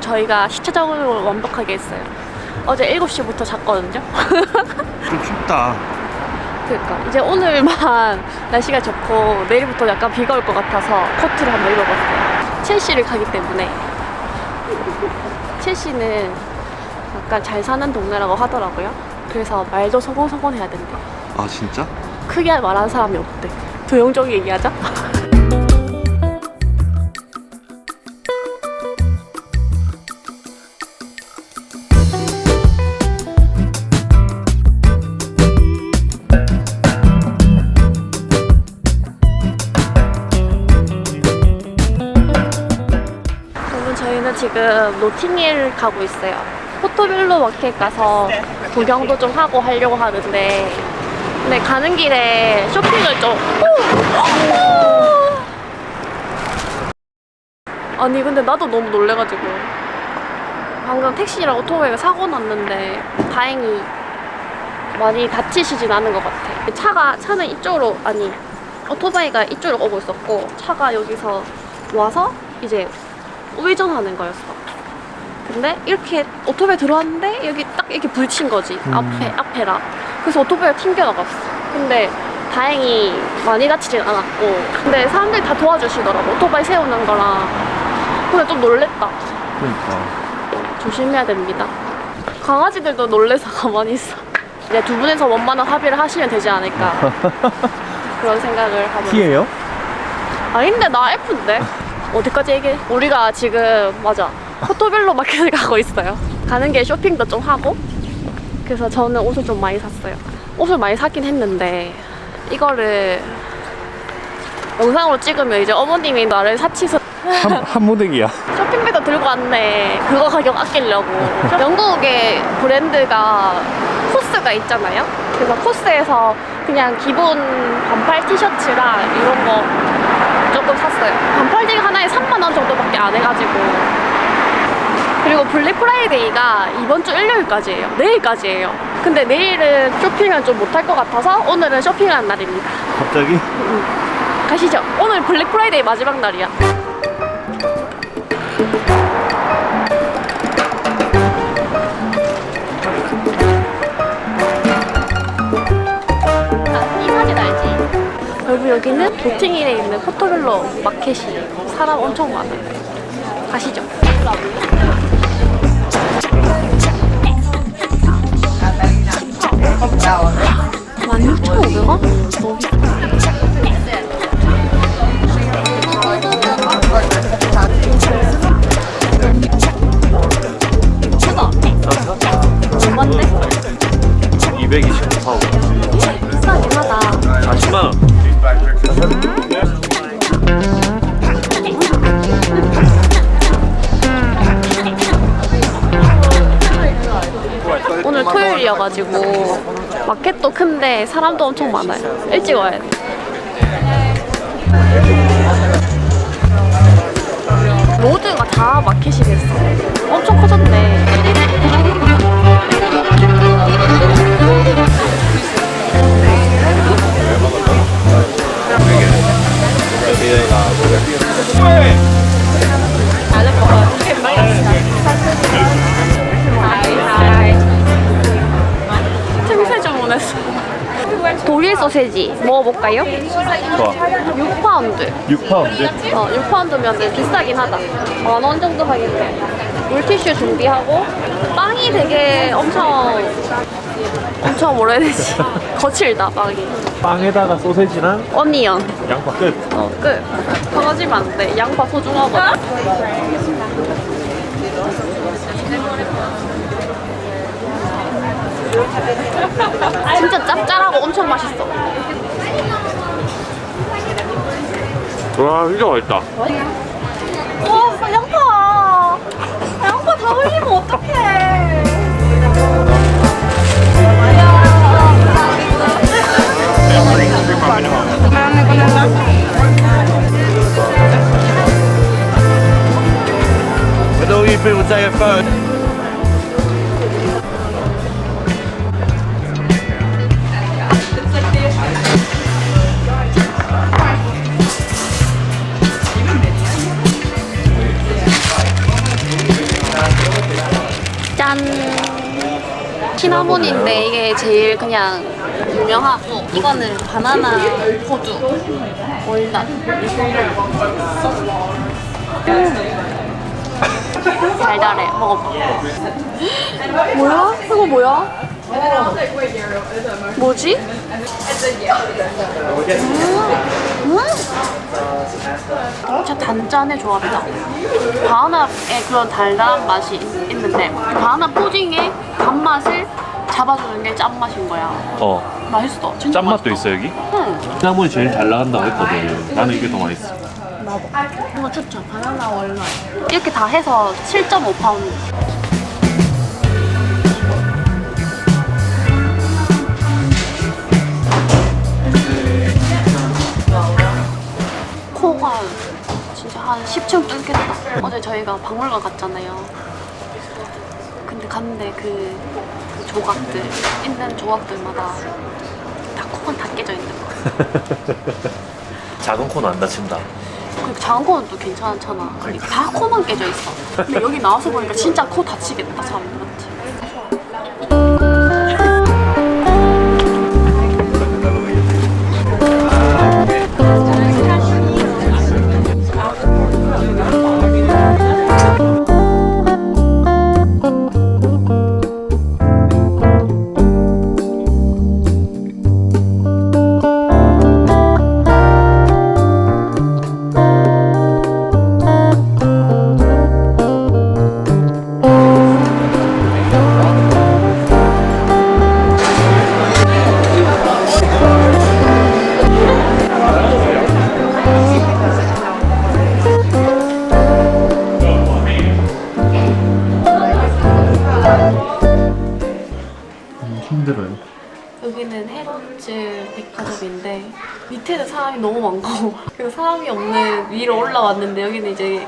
저희가 시차 적응을 완벽하게 했어요. 어제 7시부터 잤거든요. 좀 춥다. 그러니까 이제 오늘만 날씨가 좋고 내일부터 약간 비가 올 것 같아서 코트를 한번 입어봤어요. 첼시를 가기 때문에 첼시는 약간 잘 사는 동네라고 하더라고요. 그래서 말도 소곤소곤 해야 된대. 아 진짜? 크게 말하는 사람이 없대. 조용조용히 얘기하자. 저희는 지금 노팅힐 가고 있어요. 포토빌로 마켓 가서 구경도 좀 하고 하려고 하는데 근데 가는 길에 쇼핑을 좀. 아니 근데 나도 너무 놀래가지고. 방금 택시랑 오토바이가 사고 났는데 다행히 많이 다치시진 않은 것 같아. 차가 차는 이쪽으로 아니 오토바이가 이쪽으로 오고 있었고 차가 여기서 와서 이제 우회전하는 거였어. 근데 이렇게 오토바이 들어왔는데 여기 딱 이렇게 부딪힌 거지 앞에 앞에라. 그래서 오토바이가 튕겨 나갔어. 근데 다행히 많이 다치진 않았고. 근데 사람들이 다 도와주시더라고 오토바이 세우는 거랑. 근데 좀 놀랬다. 그러니까. 조심해야 됩니다. 강아지들도 놀래서 가만히 있어. 이제 두 분에서 원만한 합의를 하시면 되지 않을까. 그런 생각을 하면서. T예요? 아닌데 나 F인데 어디까지 얘기해? 우리가 지금 맞아. 포토벨로 마켓을 가고 있어요. 가는 게 쇼핑도 좀 하고 그래서 저는 옷을 좀 많이 샀어요. 옷을 많이 사긴 했는데 이거를 영상으로 찍으면 이제 어머님이 나를 사치서 한, 한 모델이야. 쇼핑백도 들고 왔네. 그거 가격 아끼려고. 영국의 브랜드가 코스가 있잖아요. 그래서 코스에서 그냥 기본 반팔 티셔츠랑 이런 거 조금 샀어요 안 해가지고. 그리고 블랙 프라이데이가 이번 주 일요일까지예요. 내일까지예요. 근데 내일은 쇼핑을 좀 못할 것 같아서 오늘은 쇼핑하는 날입니다. 갑자기? 가시죠. 오늘 블랙 프라이데이 마지막 날이야. 아? 여러분 여기는 노팅힐에 있는 포토벨로 마켓이에요 사람 엄청 많아요 가시죠 16,500원? 너무 비싸 오늘 토요일이어가지고 마켓도 큰데 사람도 엄청 많아요. 일찍 와야 돼. 로드가 다 마켓이 됐어. 엄청 커졌네. 소세지 먹어볼까요? 좋아. 6파운드. 6파운드? 어, 6파운드면 비싸긴 하다. 만 원 정도 하겠네. 물티슈 준비하고 빵이 되게 엄청 엄청 뭐라 해야 되지? 거칠다 빵이. 빵에다가 소세지랑 어니언. 양파 끝. 어, 끝. 강아지면 안 돼. 양파 소중하거든. 진짜 짭짤하고 엄청 맛있어. 와, 진짜 맛있다. 와, 양파. 양파 다 흘리면 어떡해. You people photo. 시나몬인데 이게 제일 그냥 유명하고 이거는 바나나 호두 월넛 달달해 먹어봐 뭐야? 이거 뭐야? 뭐지? 음, 음. 진짜 단짠의 조합이다. 바나나의 그런 달달한 맛이 있- 있는데 바나나 푸딩의 단맛을 잡아주는 게 짠맛인 거야. 어 맛있어. 진짜 짠맛도 맛있어. 있어 여기? 응. 시나몬이 제일 잘 나간다고 했거든 나는 이게 더 맛있어 이거 추천. 바나나 월넛. 이렇게 다 해서 7.5파운드. 진짜 한 10층 뚫겠다. 어제 저희가 박물관 갔잖아요. 근데 갔는데 그, 그 조각들, 있는 조각들마다 다 코가 다 깨져 있는 거야. 작은 코는 안 다친다 그 작은 코는 또 괜찮잖아. 다 코만 깨져 있어. 근데 여기 나와서 보니까 진짜 코 다치겠다, 사 힘들어요 여기는 헤런즈 백화점인데 밑에는 사람이 너무 많고 그래서 사람이 없는 위로 올라왔는데 여기는 이제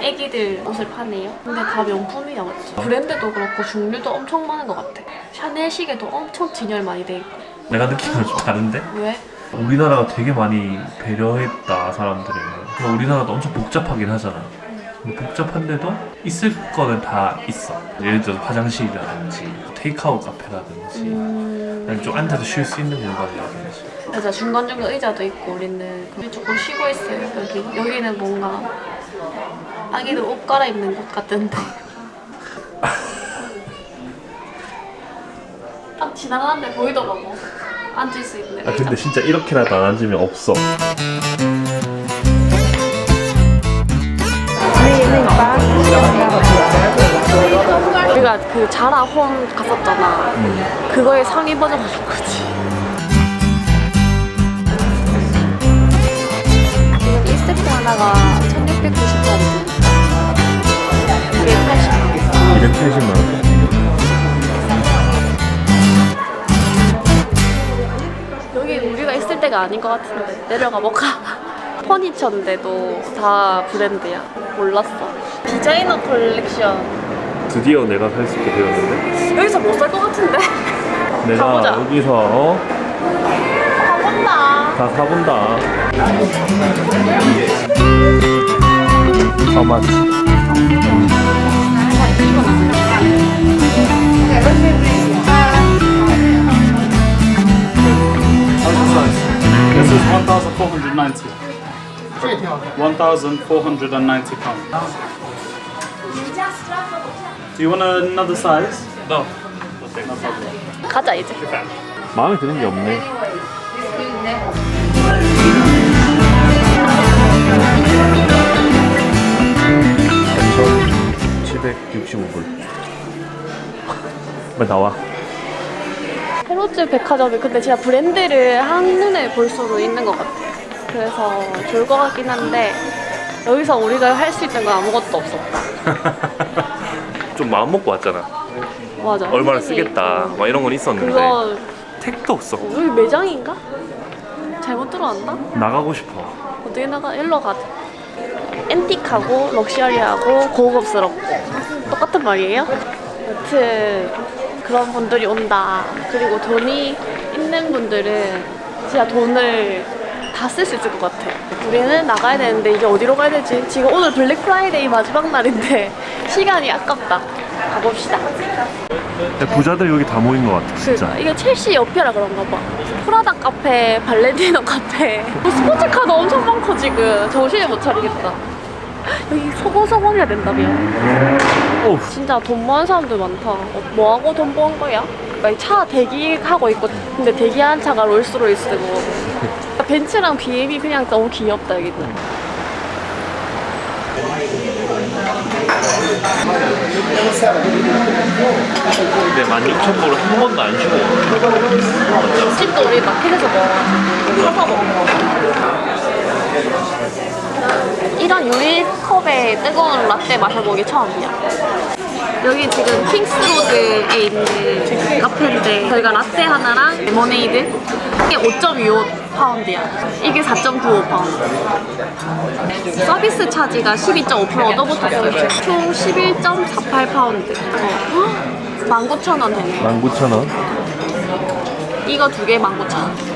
애기들 옷을 파네요. 근데 다 명품이야 맞지? 브랜드도 그렇고 종류도 엄청 많은 것 같아. 샤넬 시계도 엄청 진열 많이 돼 있고. 내가 느끼는 좀 다른데? 왜? 우리나라가 되게 많이 배려했다 사람들을 그리고 우리나라도 엄청 복잡하긴 하잖아 복잡한데도 있을 거는 다 있어. 예를 들어 화장실이라든지 테이크아웃 카페라든지 음... 아니면 좀 앉아서 쉴 수 있는 공간이라든지. 맞아 중간 중간 의자도 있고 우리는 우리 조금 쉬고 있어요 여기. 여기는 뭔가 아기들 옷 갈아입는 곳 같은데. 딱 지나가는데 보이더라고. 앉을 수 있는 아 근데 진짜 이렇게라도 안 앉으면 없어 우리가 그 자라 홈 갔었잖아. 그거의 상위 버전 하는 거지. 지금 1세트 하나가 1690짜리 280원. 280만 원. 여기 우리가 있을 때가 아닌 것 같은데. 내려가 볼까? 퍼니처인데도 다 브랜드야 몰랐어 디자이너 컬렉션 드디어 내가 살 수 있게 되었는데 여기서 못 살 것 같은데 내가 가보자. 여기서 어? 가본다 다 사본다 How much? This is 1,490. 1,490 pounds. Do you want another size? No. 가자 이제 마음에 드는 게 없네 (4,765불) 빨리 나와 헤로즈 백화점이 근데 진짜 브랜드를 한눈에 볼 수도 있는 것 같아 그래서 좋을 것 같긴 한데 여기서 우리가 할 수 있는 건 아무것도 없었다 좀 마음 먹고 왔잖아 맞아 얼마나 쓰겠다 막 이런 건 있었는데 그거 택도 없어 여기 매장인가? 잘못 들어왔나? 나가고 싶어 어떻게 나가? 일로 가자. 앤틱하고 럭셔리하고 고급스럽고 똑같은 말이에요? 여튼 그런 분들이 온다. 그리고 돈이 있는 분들은 진짜 돈을 다 쓸 수 있을 것 같아. 우리는 나가야 되는데 이제 어디로 가야 되지? 지금 오늘 블랙 프라이데이 마지막 날인데 시간이 아깝다. 가봅시다. 부자들 여기 다 모인 것 같아 그러니까 이게 첼시 옆이라 그런가 봐. 프라다 카페, 발렌티노 카페. 뭐 스포츠카도 엄청 많고 지금 정신을 못 차리겠다. 여기 소곤소곤 해야 된다며. 오 진짜 돈 많은 사람들 많다. 어, 뭐하고 돈 버는 거야? 그러니까 차 대기하고 있고 근데 대기한 차가 롤스로이스고 벤츠랑 BM이 그냥 너무 귀엽다 여기는. 근데 16,000불을 한 번도 안 주고 집도 우리 마켓에서 먹어가지고 사서 먹어. 이런 유리컵에 뜨거운 라떼 마셔보기 처음이야. 여기 지금 킹스로드에 있는 카페인데 저희가 라떼 하나랑 레모네이드 이게 5.25 파운드야. 이게 4.95 파운드. 서비스 차지가 12.5% 얻어붙었어요. 총 11.48 파운드. 어. 19,000원 되네. 19,000원 이거 두 개 19,000원.